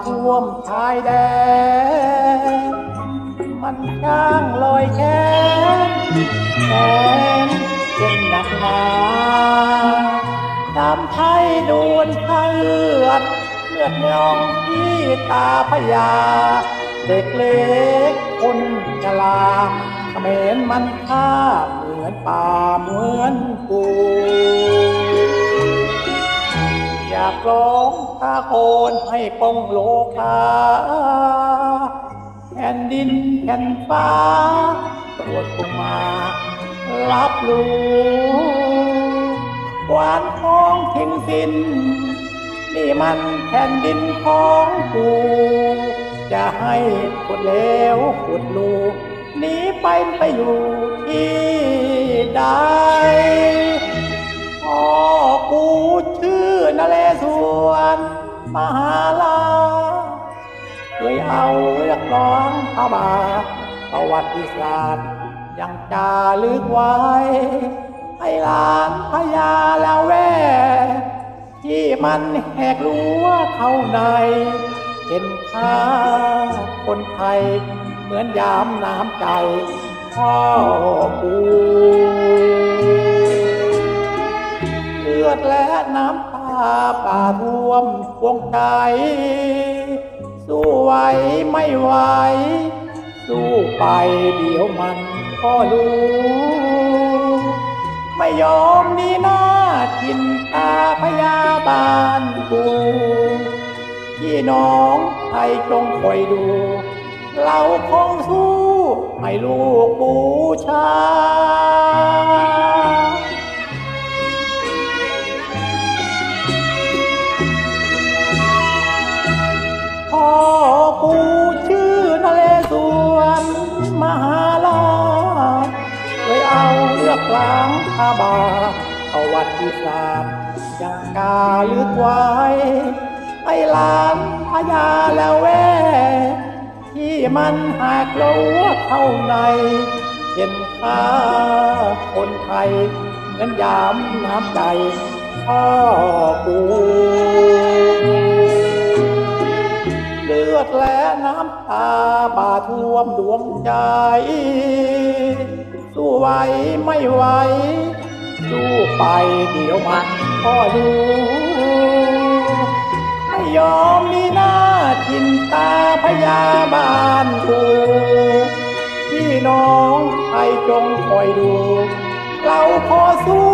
น้าบาท่วมชายแดน มันช่างลอยแค้นแขนเป็นหนักหนาตามไทยโดนข้าเลือดเลือดนองที่ตาพยา เด็กเล็กคนชราเขมรมันฆ่าเหมือนป่าเหมือนปูากร้องตาโคนให้ปองโลกาแผ่นดินแผ่นฟ้าโปรดลงมา รับรู้หวานของทิ้งสิ้น นี่มันแผ่นดินของกูจะให้ขุดเลวขุดลูหนีไปไปอยู่ที่ใด วรมหาลาเคยเอาเรียกร้องพระบาทประวัติศาสตร์ยังจาลึกไว้ ให้หลานพญาแล้วแว ที่มันแหกรั้วเข้าใน เห็นค่าคนไทย เหมือนยามน้ำใจพ่อกูเลือดและน้ำ ป่าท่วมพวงใจสู้ไหวไม่ไหวสู้ไปเดี๋ยวมันก็รู้ไม่ยอมนี่หน้าทินตาพยาบาลกูพี่น้องไทยจงคอยดู เราคงสู้ให้ลูกบูชา อาเลือกล้างพาบาประวัติศาสตร์ยังกาลึกไว้ ไอ้หลานพญาแล้วแวที่มันหากลัวเข้าใน เห็นค่าคนไทยเหมือนยามน้ำใจพ่อปู ท่วมดวงใจ สู้ไหวไม่ไหวสู้ไปเดี๋ยวมันก็รู้ไม่ยอมมีหน้าทินตาพยาบาลกูพี่น้องไทยจงคอยดู เราขอสู้